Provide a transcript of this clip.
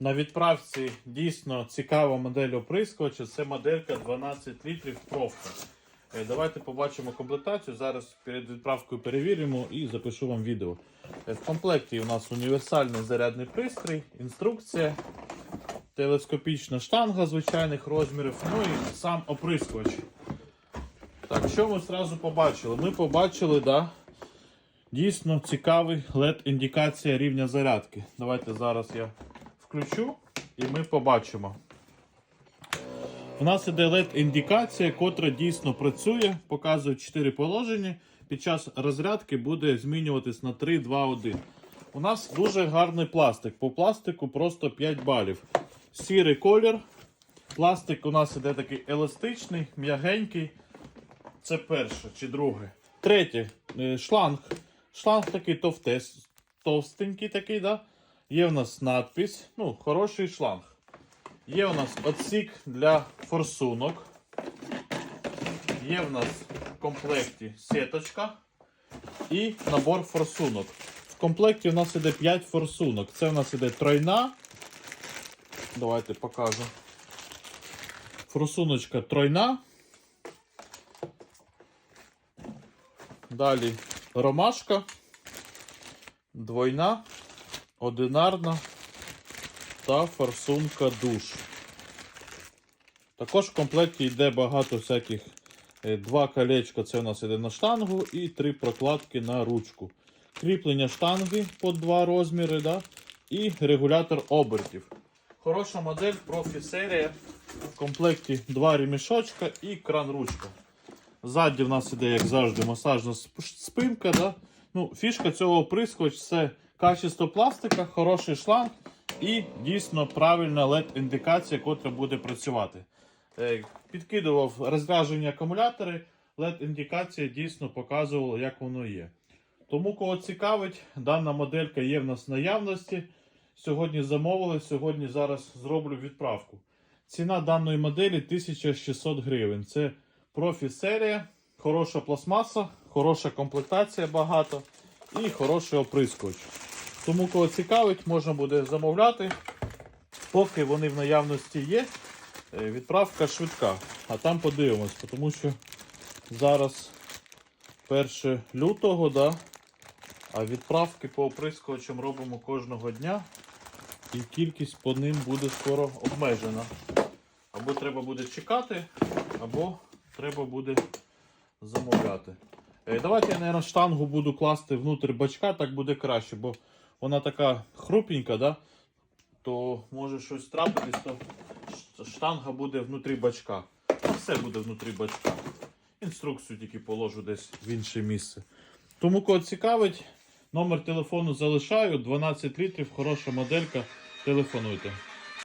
На відправці дійсно цікава модель оприскувача. Це моделька 12 літрів профка. Е, Давайте побачимо комплектацію. Зараз перед відправкою перевіримо і запишу вам відео. Е, В комплекті у нас універсальний зарядний пристрій, інструкція, телескопічна штанга звичайних розмірів, ну і сам оприскувач. Так, що ми одразу побачили? Ми побачили, да, дійсно цікавий LED-індикація рівня зарядки. Давайте зараз я включу і ми побачимо. У нас іде LED-індикація, котра дійсно працює, показує 4 положення. Під час розрядки буде змінюватись на 3, 2, 1. У нас дуже гарний пластик. По пластику просто 5 балів. Сірий колір. Пластик у нас іде такий еластичний, м'ягенький. Це перше чи друге. Третє, е, шланг. Шланг такий товстенький такий, да? Є в нас надпись. Ну, хороший шланг. Є у нас отсік для форсунок. Є в нас в комплекті сіточка і набор форсунок. В комплекті у нас іде 5 форсунок. Це у нас іде тройна. Давайте покажу. Форсуночка тройна. Далі ромашка, двойна, одинарна та форсунка душ. Також в комплекті йде багато всяких. е, Два колечка це у нас йде на штангу і три прокладки на ручку. Кріплення штанги по два розміри, да? і регулятор обертів. Хороша модель профі серія. В комплекті два ремішочка і кран ручка. Ззаді в нас іде, як завжди, масажна спинка. Да? Ну, фішка цього оприскувача це качество пластика, хороший шланг і дійсно правильна LED-індикація, котра буде працювати. Е, Підкидував розряджені акумулятори, LED-індикація дійсно показувала, як воно є. Тому, кого цікавить, дана моделька є в нас в наявності. Сьогодні замовили, сьогодні зараз зроблю відправку. Ціна даної моделі 1600 гривень. Це профі-серія, хороша пластмаса, хороша комплектація багато і хороший оприскувач. Тому, кого цікавить, можна буде замовляти. Поки вони в наявності є, е, відправка швидка. А там подивимось, тому що зараз 1 лютого, да, а відправки по оприскувачам робимо кожного дня. І кількість по ним буде скоро обмежена. Або треба буде чекати, або треба буде замовляти. Е, Давайте я, мабуть, штангу буду класти внутрі бачка, так буде краще, бо вона така хрупенька, да? то може щось трапитись, то штанга буде внутрі бачка. Все буде внутрі бачка. Інструкцію тільки положу десь в інше місце. Тому кого цікавить, номер телефону залишаю. 12 літрів, хороша моделька. Телефонуйте.